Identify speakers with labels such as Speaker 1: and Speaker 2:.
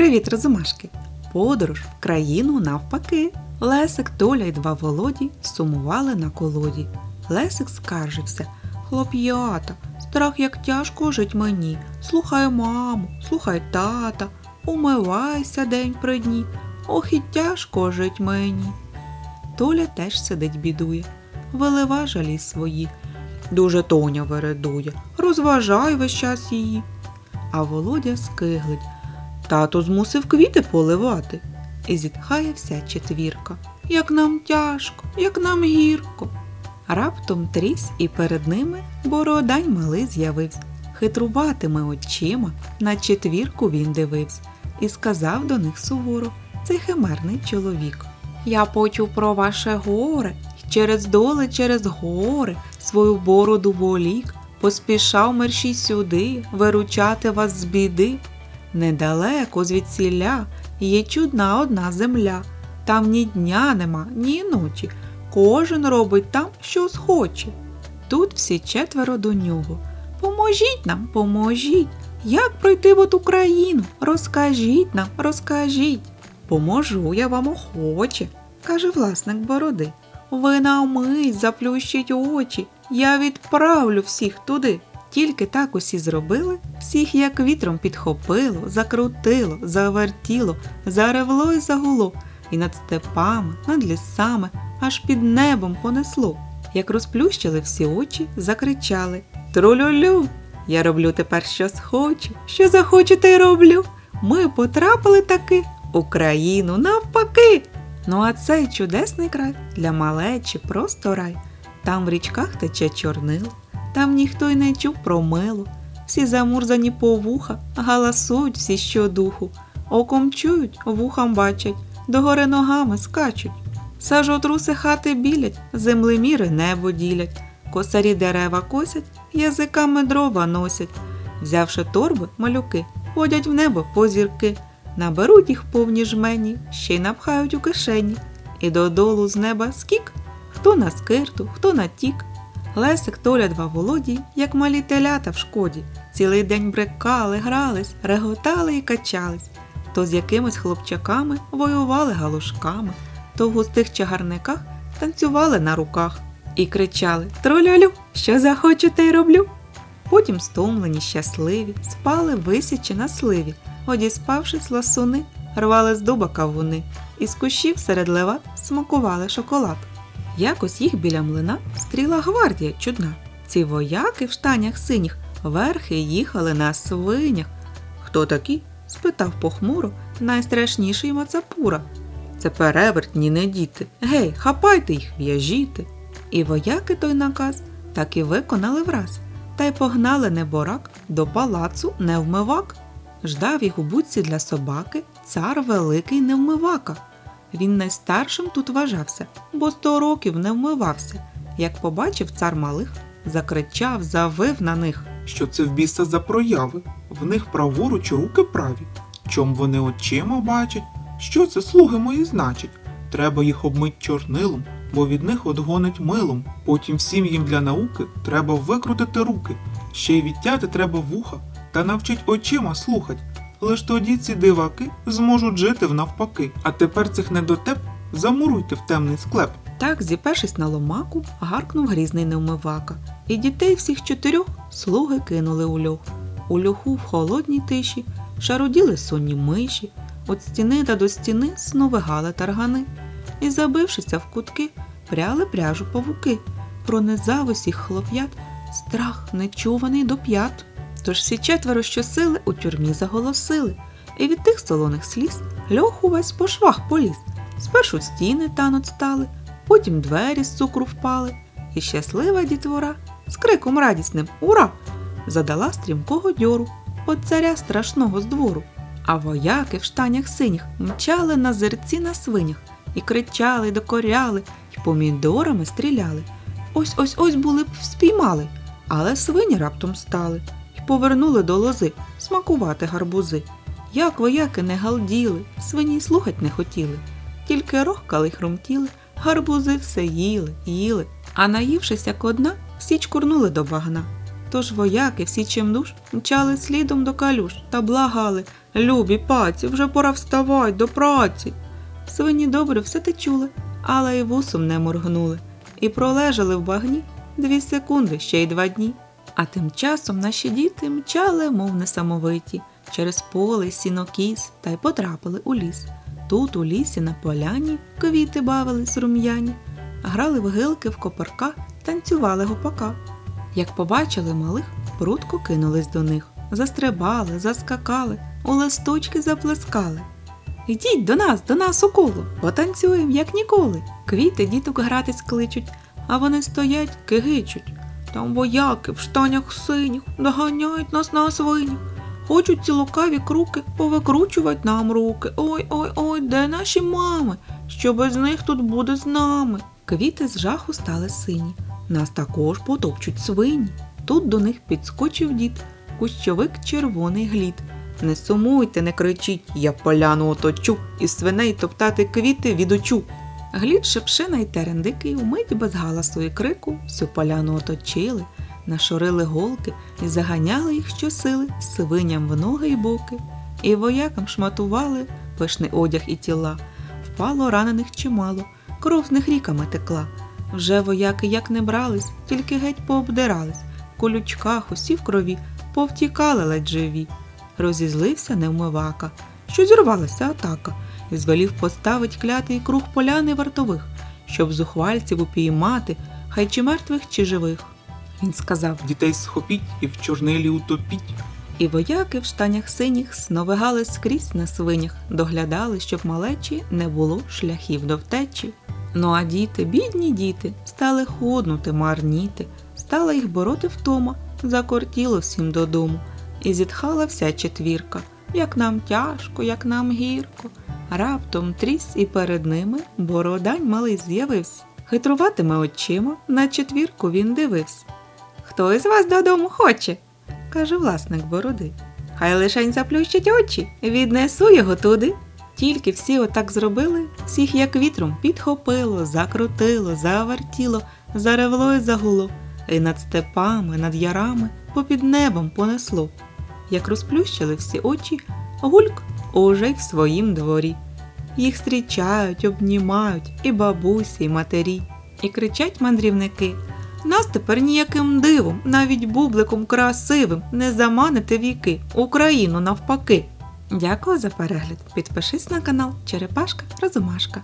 Speaker 1: Привіт, розумашки! Подорож в країну навпаки. Лесик, Толя й два Володі сумували на колоді. Лесик скаржився. Хлоп'ята, страх як тяжко жить мені. Слухай маму, слухай тата, умивайся день при дні. Ох і тяжко жить мені. Толя теж сидить бідує, вилива жалі свої. Дуже Тоня вередує, розважай весь час її. А Володя скиглить. Тато змусив квіти поливати. І зітхає вся четвірка. Як нам тяжко, як нам гірко. Раптом трісь і перед ними бородань малий з'явився. Хитруватими очима на четвірку він дивився і сказав до них суворо цей химерний чоловік. Я почув про ваше горе, через доли, через гори, свою бороду волік, поспішав мерщій сюди, виручати вас з біди. Недалеко звідсіля є чудна одна земля. Там ні дня нема, ні ночі. Кожен робить там, що схоче. Тут всі четверо до нього. Поможіть нам, поможіть. Як пройти в оту країну? Розкажіть нам, розкажіть. Поможу я вам охоче, каже власник бороди. Ви на мить заплющіть очі, я відправлю всіх туди. Тільки так усі зробили, всіх як вітром підхопило, закрутило, завертіло, заревло й загуло, і над степами, над лісами, аж під небом понесло. Як розплющили всі очі, закричали Трулюлю! Я роблю тепер що схочу, що захочу, те роблю. Ми потрапили таки у країну навпаки. Ну а цей чудесний край для малечі просто рай. Там в річках тече чорнило, там ніхто й не чув про мило. Всі замурзані по вуха, галасують всі щодуху, оком чують, вухам бачать, догори ногами скачуть. Сажотруси хати білять, землеміри небо ділять, косарі дерева косять, язиками дрова носять. Взявши торби, малюки, ходять в небо по зірки, наберуть їх повні жмені, ще й напхають у кишені. І додолу з неба скік, хто на скирту, хто на тік. Лесик, Толя, два Володі, як малі телята в шкоді. Цілий день брекали, грались, реготали і качались. То з якимись хлопчаками воювали галушками, то в густих чагарниках танцювали на руках і кричали Тролялю, що захочу, те й роблю. Потім стомлені, щасливі, спали висячи на сливі, одіспавшись ласуни, рвали з дуба кавуни, і з кущів серед леват смакували шоколад. Якось їх біля млина стріла гвардія чудна. Ці вояки в штанях синіх верхи їхали на свинях. Хто такі? спитав похмуро найстрашніший Мацапура. Це перевертні не діти. Гей, хапайте їх, в'яжіте. І вояки той наказ так і виконали враз, та й погнали неборак до палацу невмивак. Ждав їх у будці для собаки цар великий невмивака. Він найстаршим тут вважався, бо сто років не вмивався. Як побачив цар малих, закричав, завив на них.
Speaker 2: Що це в біса за прояви? В них праворуч руки праві. Чом вони очима бачать? Що це слуги мої значать? Треба їх обмить чорнилом, бо від них одгонить милом. Потім всім їм для науки треба викрутити руки, ще й відтяти треба вуха та навчить очима слухать. Лиш тоді ці диваки зможуть жити внавпаки. А тепер цих недотеп замуруйте в темний склеп.
Speaker 1: Так, зіпершись на ломаку, гаркнув грізний невмивака, і дітей всіх чотирьох слуги кинули у льох. У льоху в холодній тиші шаруділи сонні миші, от стіни та до стіни сновигали таргани, і, забившися в кутки, пряли пряжу павуки, пронизав усіх хлоп'ят страх нечуваний до п'ят. Тож всі четверо щосили у тюрмі заголосили, і від тих солоних сліз льох увесь по швах поліз. Спершу стіни тануть стали, потім двері з цукру впали, і щаслива дітвора з криком радісним Ура! задала стрімкого дьору от царя страшного з двору. А вояки в штанях синіх мчали на зерці на свинях і кричали, й докоряли, й помідорами стріляли. Ось ось ось були б спіймали, але свині раптом стали повернули до лози смакувати гарбузи. Як вояки не галділи, свині слухать не хотіли, тільки рохкали й хрумтіли, гарбузи все їли, їли, а наївшись як одна, всі чкурнули до багна. Тож вояки всі чимдуж мчали слідом до калюш та благали Любі паці, вже пора вставать до праці. Свині добре все те чули, але й вусом не моргнули, і пролежали в багні дві секунди, ще й два дні. А тим часом наші діти мчали, мов несамовиті, через поле, сінокіс та й потрапили у ліс. Тут, у лісі, на поляні, квіти бавились рум'яні, грали в гилки в копарка, танцювали гопака. Як побачили малих, прутко кинулись до них, застрибали, заскакали, у листочки заплескали. Йдіть до нас, до нас у коло, потанцюєм, як ніколи. Квіти діток гратись кличуть, а вони стоять, кигичуть. Там вояки в штанях синіх доганяють нас на свинях. Хочуть ці лукаві круки повикручувати нам руки. Ой, ой, ой, де наші мами? Що без них тут буде з нами? Квіти з жаху стали сині. Нас також потопчуть свині. Тут до них підскочив дід, кущовик червоний глід. Не сумуйте, не кричіть, я поляну оточу, і свиней топтати квіти відучу. Глід, шепшина й терендики умить без галасу і крику всю поляну оточили, нашорили голки і заганяли їх щосили свиням в ноги й боки, і воякам шматували пишний одяг і тіла. Впало ранених чимало, кров з них ріками текла. Вже вояки як не брались, тільки геть пообдирались, в колючках усі в крові, повтікали ледь живі. Розізлився невмивака, що зірвалася атака, і звелів поставить клятий круг поляни вартових, щоб зухвальців упіймати, хай чи мертвих, чи живих. Він сказав,
Speaker 2: Дітей схопіть і в чорнилі утопіть.
Speaker 1: і вояки в штанях синіх сновигали скрізь на свинях, доглядали, щоб малечі не було шляхів до втечі. Ну а діти, бідні діти, стали худнути, марніти, стала їх бороти втома, закортіло всім додому, і зітхала вся четвірка. Як нам тяжко, як нам гірко. Раптом тріс і перед ними бородань малий з'явився. Хитруватиме очима, на четвірку він дивився. Хто із вас додому хоче? каже власник бороди. Хай лишень заплющить очі, віднесу його туди. Тільки всі отак зробили, всіх як вітром підхопило, закрутило, завертіло, заревло і загуло, і над степами, над ярами, попід небом понесло. Як розплющили всі очі, гульк уже й в своїм дворі. Їх зустрічають, обнімають і бабусі, і матері, і кричать мандрівники. Нас тепер ніяким дивом, навіть бубликом красивим, не заманите віки, Україну навпаки. Дякую за перегляд. Підпишись на канал Черепашка Розумашка.